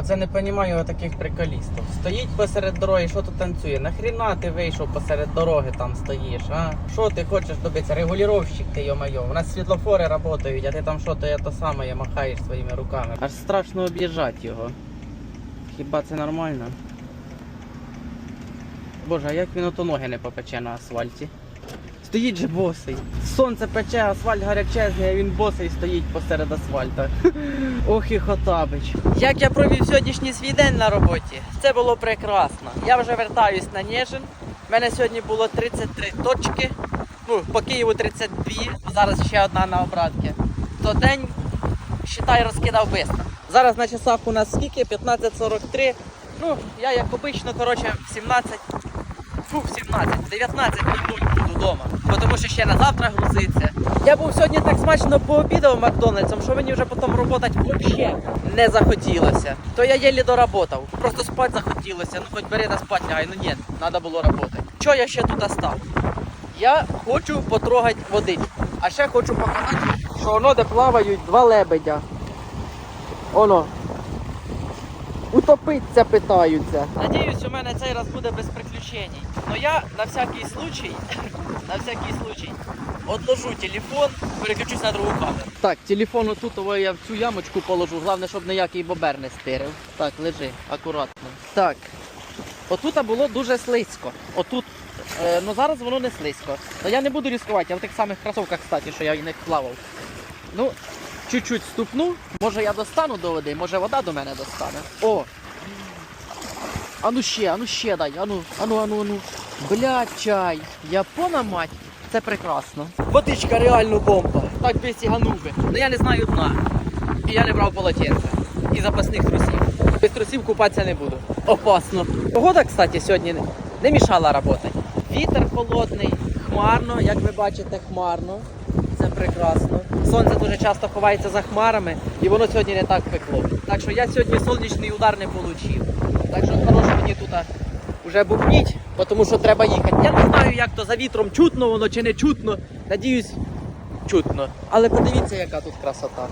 Оце не розумію таких приколістів. Стоїть посеред дороги, що тут танцює? Нахріна ти вийшов посеред дороги там стоїш, а? Що ти хочеш добитися? Регулювальщик ти йо-майо. У нас світлофори працюють, а ти там що то то саме махаєш своїми руками. Аж страшно об'їжджати його. Хіба це нормально? Боже, а як він ото ноги не попече на асфальті? Стоїть же босий. Сонце пече, асфальт гарячезний, а він босий стоїть посеред асфальта. Ох і Хотабич. Як я провів сьогоднішній свій день на роботі? Це було прекрасно. Я вже вертаюсь на Нежин. У мене сьогодні було 33 точки. Ну, по Києву 32, зараз ще одна на обратки. То день, считай, розкидав швидко. Зараз на часах у нас скільки? 15.43. Ну, я як обично, коротше, в 17 Фу, 17, 19 буду вдома. Тому що ще на завтра грузиться. Я був сьогодні так смачно пообідав Макдональдсом, що мені вже потім роботати взагалі не захотілося. То я єлі доработав. Просто спати захотілося. Ну хоч бери на спать лягай. Ну ні, треба було працювати. Що я ще тут остав? Я хочу потрогати водичку. А ще хочу показати, що воно де плавають два лебедя. Оно. Утопиться питаються. Надіюсь, у мене цей раз буде без приключень. Но я на всякий случай, на всякий случай, отложу телефон, переключусь на другу камеру. Так, телефон отут о, я в цю ямочку положу. Головне, щоб ніякий бобер не стирив. Так, лежи, акуратно. Так. Отут було дуже слизько. Отут. Е, ну зараз воно не слизько. Но я не буду ризикувати, я в тих самих кросовках, кстати, що я в них плавав. Ну, чуть-чуть ступну, може я достану до води, може вода до мене достане. О! Ану ще, ану ще дай, ану, ану, ану, ану. Блядь, чай. Япона мать. Це прекрасно. Водичка реально бомба. Так би сіганув би. Ну я не знаю дна. І я не брав полотенця. І запасних трусів. Без трусів купатися не буду. Опасно. Погода, кстати, сьогодні не- мішала працювати. Вітер холодний, хмарно, як ви бачите, хмарно. Це прекрасно. Сонце дуже часто ховається за хмарами, і воно сьогодні не так пекло. Так що я сьогодні сонячний удар не отримав. Так що хорошо мені тут вже бубніть, бо тому що треба їхати. Я не знаю, як то за вітром чутно воно чи не чутно. Надіюсь, чутно. Але подивіться, яка тут красота.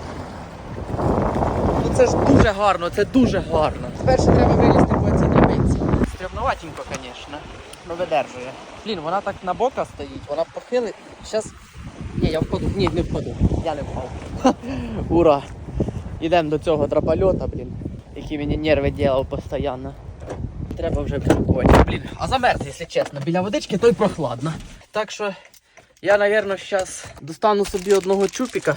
Ну це ж дуже гарно, це дуже гарно. Спершу треба вилізти по цій драбинці. Стрімноватенько, звісно. Ну видержує. Блін, вона так на бока стоїть, вона похилить. Зараз. Я впаду. Ні, не впаду. Я не впав. Ура! Ідемо до цього драпольота, блін, який мені нерви ділав постійно. Треба вже пробувати. Блін, а замерз, якщо чесно. Біля водички то й прохладно. Так що я, напевно, зараз достану собі одного чупіка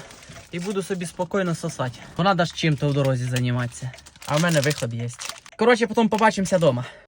і буду собі спокійно сосати. Бо треба ж чим-то в дорозі займатися. А в мене виход є. Коротше, потім побачимося вдома.